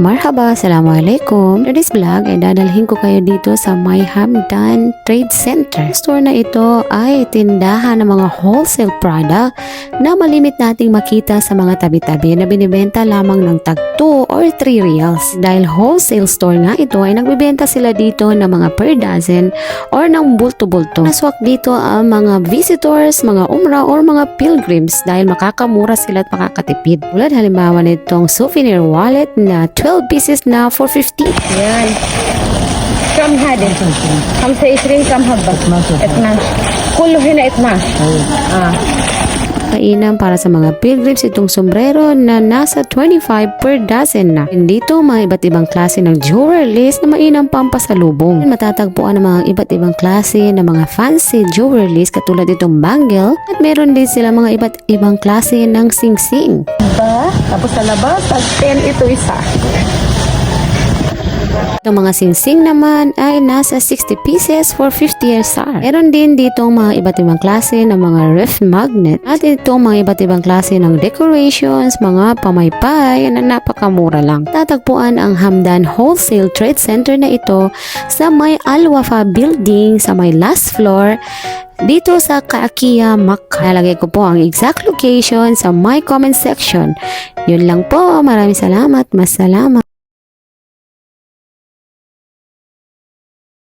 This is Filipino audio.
Marhaba, Assalamualaikum. For this vlog ay dadalhin ko kayo dito sa May Hamdan Trade Center. Store na ito ay tindahan ng mga wholesale product na malimit nating makita sa mga tabi-tabi na binibenta lamang ng tag 2 or 3 reals. Dahil wholesale store nga ito ay nagbibenta sila dito ng mga per dozen or ng bulto-bulto. Naswak dito ang mga visitors, mga umrah or mga pilgrims dahil makakamura sila at makakatipid. Tulad halimbawa nitong souvenir wallet na 12 pieces na 450. Yan. كم هذه؟ 25 كم حبة؟ 12 كله هنا 12 اه Kainan para sa mga pilgrims itong sombrero na nasa 25 per dozen na. Dito mga iba't ibang klase ng jewelries na mainam pampasalubong. Matatagpuan ang mga iba't ibang klase ng mga fancy jewelries katulad itong bangle at meron din sila mga iba't ibang klase ng sing-sing. ba? Tapos sa labas, tag 10 ito isa. Itong mga singsing naman ay nasa 60 pieces for 50 SR. Meron din dito mga iba't ibang klase ng mga ref magnet at itong mga iba't ibang klase ng decorations, mga pamaypay na napakamura lang. Tatagpuan ang Hamdan Wholesale Trade Center na ito sa may Al Wafa Building sa may last floor dito sa Kaakia, Makkah. Nalagay ko po ang exact location sa my comment section. Yun lang po. Maraming salamat. Masalamat.